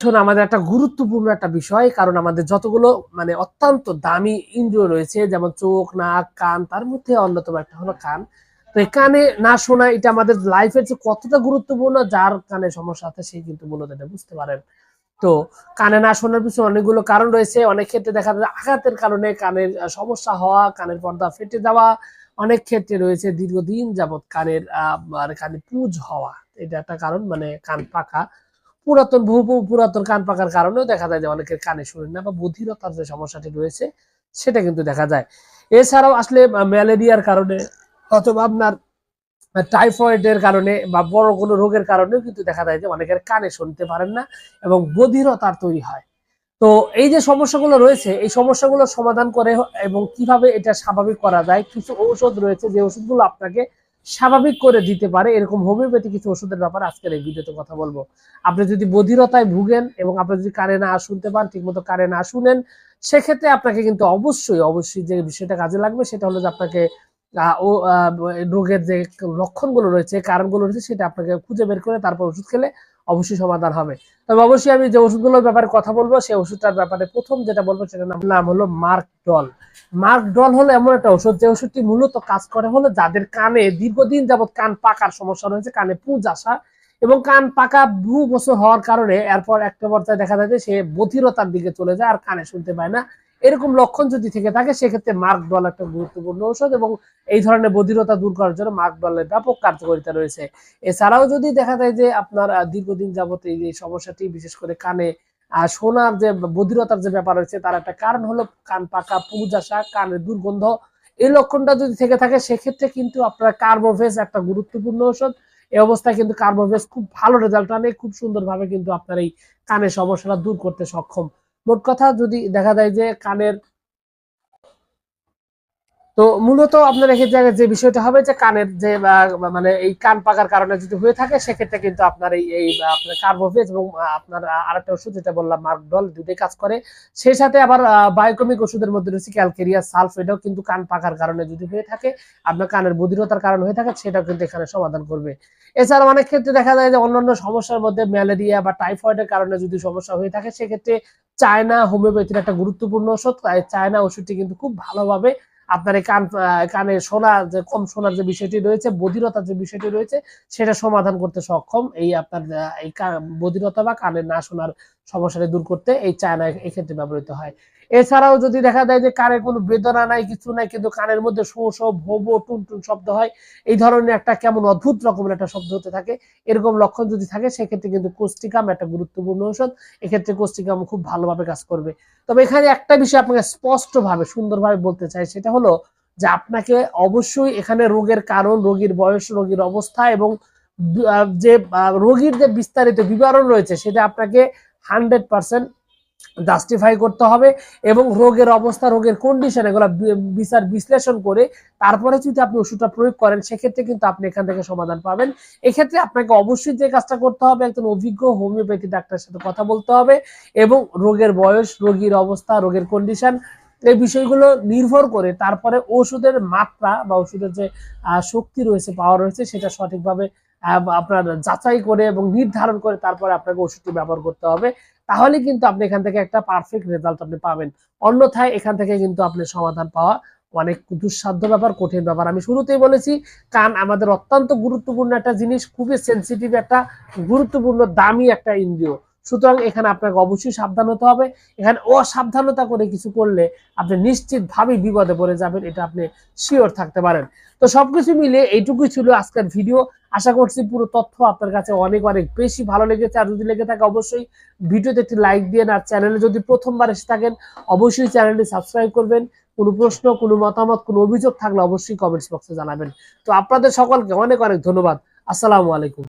আমাদের একটা গুরুত্বপূর্ণ একটা বিষয় কারণ আমাদের যতগুলো মানে অত্যন্ত দামি ইন্দ্রিয় রয়েছে যেমন চোখ নাক কান তার মধ্যে অন্যতম একটা হলো কান। তো এই কানে না শোনা এটা আমাদের লাইফের যে কতটা গুরুত্বপূর্ণ যার কানে সমস্যা আছে সেই কিন্তু মূলত এটা বুঝতে পারেন। তো কানে না শোনার পিছনে অনেকগুলো কারণ রয়েছে। অনেক ক্ষেত্রে দেখা যায় আঘাতের কারণে কানের সমস্যা হওয়া কানের পর্দা ফেটে যাওয়া অনেক ক্ষেত্রে রয়েছে দীর্ঘদিন যাবত কানের আহ, মানে কানে পুজ হওয়া। এটা একটা কারণ মানে কান পাকা পুরাতন বহু পুরাতন কান পাকার কারণেও দেখা যায় যে অনেকের কানে শুনেন না বা বধিরতার যে সমস্যাটি রয়েছে, সেটা কিন্তু দেখা যায়। এছাড়াও আসলে ম্যালেরিয়ার কারণে অথবা আপনার টাইফয়েডের কারণে বা বড় কোনো রোগের কারণেও কিন্তু দেখা যায় যে অনেকের কানে শুনতে পারেন না এবং বধিরতার তৈরি হয়। তো এই যে সমস্যাগুলো রয়েছে, এই সমস্যাগুলো সমাধান করে এবং কীভাবে এটা স্বাভাবিক করা যায়, কিছু ঔষধ রয়েছে, যে ওষুধগুলো আপনাকে স্বাভাবিক করে দিতে পারে, এরকম হোমিওপ্যাথি কিছু ওষুধের ব্যাপারে আজকের এই ভিডিওতে কথা বলব। আপনি যদি বধিরতায় ভুগেন এবং আপনি যদি কানে না শুনতে পান, ঠিকমতো কানে না শুনেন, সেক্ষেত্রে আপনাকে কিন্তু অবশ্যই অবশ্যই যে বিষয়টা কাজে লাগবে সেটা হলো যে আপনাকে ও রোগের যে লক্ষণগুলো রয়েছে, কারণগুলো রয়েছে, সেটা আপনাকে খুঁজে বের করে তারপর ওষুধ খেলে অবশ্যই সমাধান হবে। তবে অবশ্যই আমি যে ওষুধগুলোর ব্যাপারে কথা বলব, সেই ওষুধটার ব্যাপারে প্রথম যেটা বলব সেটার নাম নাম হলো মার্ক ডল। মার্ক ডল হলো এমন একটা ওষুধ, যে ওষুধটি মূলত কাজ করে হলো যাদের কানে দীর্ঘদিন যাবত কান পাকার সমস্যা রয়েছে, কানে পুঁজ আসা এবং কান পাকা বহু বছর হওয়ার কারণে এরপর একটা পর্যায়ে দেখা যায় যে সে বধিরতার দিকে চলে যায় আর কানে শুনতে পায় না। এরকম লক্ষণ যদি থেকে থাকে সেক্ষেত্রে মার্ক ডল একটা গুরুত্বপূর্ণ ঔষধ এবং এই ধরনের বধিরতা দূর করার জন্য মার্ক ডলের ব্যাপক কার্যকারিতা রয়েছে। এছাড়াও যদি দেখা যায় যে আপনার দীর্ঘদিন যাবত এই যে সমস্যাটি বিশেষ করে কানে আহ, শোনার যে বধিরতার যে ব্যাপার রয়েছে তার একটা কারণ হলো কান পাকা পুজ আসা কানের দুর্গন্ধ। এই লক্ষণটা যদি থেকে থাকে সেক্ষেত্রে কিন্তু আপনার কার্বোভেস একটা গুরুত্বপূর্ণ ঔষধ। এই অবস্থায় কিন্তু কার্বোভেস খুব ভালো রেজাল্ট আনে খুব সুন্দরভাবে কিন্তু আপনার এই কানের সমস্যাটা দূর করতে সক্ষম। মোট কথা যদি দেখা যায় যে কানের তো মূলত আপনার এক্ষেত্রে যে বিষয়টা হবে যে কানের যে মানে এই কান পাকার কারণে যদি হয়ে থাকে, সেক্ষেত্রে কিন্তু আপনার এই এই আপনার কার্বোভেজ এবং আপনার আরেকটা ওষুধ যেটা বললাম, মার্কডল, দুটোই কাজ করে। সেই সাথে আবার বায়োকমিক ওষুধের মধ্যে রয়েছে ক্যালকেরিয়া সালফ এটাও কিন্তু কান পাকার কারণে যদি হয়ে থাকে, আপনার কানের বধিরতার কারণে হয়ে থাকে, সেটাও কিন্তু এখানে সমাধান করবে। এছাড়া অনেক ক্ষেত্রে দেখা যায় যে অন্যান্য সমস্যার মধ্যে ম্যালেরিয়া বা টাইফয়েডের কারণে যদি সমস্যা হয়ে থাকে, সেক্ষেত্রে চায়না হোমিওপ্যাথির একটা গুরুত্বপূর্ণ ওষুধ। চায়না ওষুধটি কিন্তু খুব ভালোভাবে আপনার এই কান কানে শোনা যে, কম শোনার যে বিষয়টি রয়েছে, বধিরতার যে বিষয়টি রয়েছে, সেটা সমাধান করতে সক্ষম। এই আপনার এই বধিরতা বা কানে না শোনার সমস্যাটা দূর করতে এই চায়না এই ক্ষেত্রে ব্যবহৃত হয়। এছাড়াও যদি দেখা যায় যে কানে কোনো বেদনা নাই, কিছু নাই, কিন্তু কানের মধ্যে শো শো ভোবো টুন টুন শব্দ হয়, এই ধরনের একটা কেমন অদ্ভুত রকমের একটা শব্দ হতে থাকে। এরকম লক্ষণ যদি থাকে, সেক্ষেত্রে কিন্তু কোস্টিকাম একটা গুরুত্বপূর্ণ ঔষধ। এক্ষেত্রে কোস্টিকাম খুব ভালোভাবে কাজ করবে। তবে এখানে একটা বিষয় আপনাকে স্পষ্টভাবে, সুন্দরভাবে বলতে চাই, সেটা হলো যে আপনাকে অবশ্যই এখানে রোগের কারণ, রোগীর বয়স, রোগীর অবস্থা এবং যে রোগীর যে বিস্তারিত বিবরণ রয়েছে, সেটা আপনাকে হান্ড্রেড পার্সেন্ট জাস্টিফাই করতে হবে এবং রোগের অবস্থা, রোগের কন্ডিশন এগুলো বিচার বিশ্লেষণ করে তারপরে যদি আপনি ওষুধটা প্রয়োগ করেন, সেক্ষেত্রে কিন্তু আপনি এখান থেকে সমাধান পাবেন। এক্ষেত্রে আপনাকে অবশ্যই যে কাজটা করতে হবে, একজন অভিজ্ঞ হোমিওপ্যাথি ডাক্তারের সাথে কথা বলতে হবে এবং রোগের বয়স, রোগীর অবস্থা, রোগের কন্ডিশন এই বিষয়গুলো নির্ভর করে তারপরে ওষুধের মাত্রা বা ওষুধের যে শক্তি রয়েছে পাওয়ার রয়েছে, সেটা সঠিকভাবে আপনার যাচাই করে এবং নির্ধারণ করে তারপরে আপনাকে ওষুধটি ব্যবহার করতে হবে। তাহলে কিন্তু আপনি এখান থেকে একটা পারফেক্ট রেজাল্ট আপনি পাবেন। অন্যথায় এখান থেকে কিন্তু আপনি সমাধান পাওয়া অনেক দুঃসাধ্য ব্যাপার, কঠিন ব্যাপার। আমি শুরুতেই বলেছি কান আমাদের অত্যন্ত গুরুত্বপূর্ণ একটা জিনিস, খুবই সেন্সিটিভ একটা, গুরুত্বপূর্ণ, দামি একটা ইন্দ্রিয়। সুতরাং এখানে আপনাকে অবশ্যই সাবধান হতে হবে। এখানে অসাবধানতা করে কিছু করলে আপনি নিশ্চিতভাবে বিপদে পড়ে যাবেন, এটা আপনি শিওর থাকতে পারেন। তো সবকিছু মিলে এইটুকুই ছিল আজকের ভিডিও আশা করছি পুরো তথ্য আপনার কাছে অনেক অনেক বেশি ভালো লেগেছে। আর যদি লেগে থাকে অবশ্যই ভিডিওতে একটি লাইক দিয়ে আর চ্যানেলে যদি প্রথমবার এসে থাকেন, অবশ্যই চ্যানেলটি সাবস্ক্রাইব করবেন। কোনো প্রশ্ন, কোনো মতামত, কোনো অভিযোগ থাকলে অবশ্যই কমেন্টস বক্সে জানাবেন। তো আপনাদের সকলকে অনেক অনেক ধন্যবাদ। আসসালামু আলাইকুম।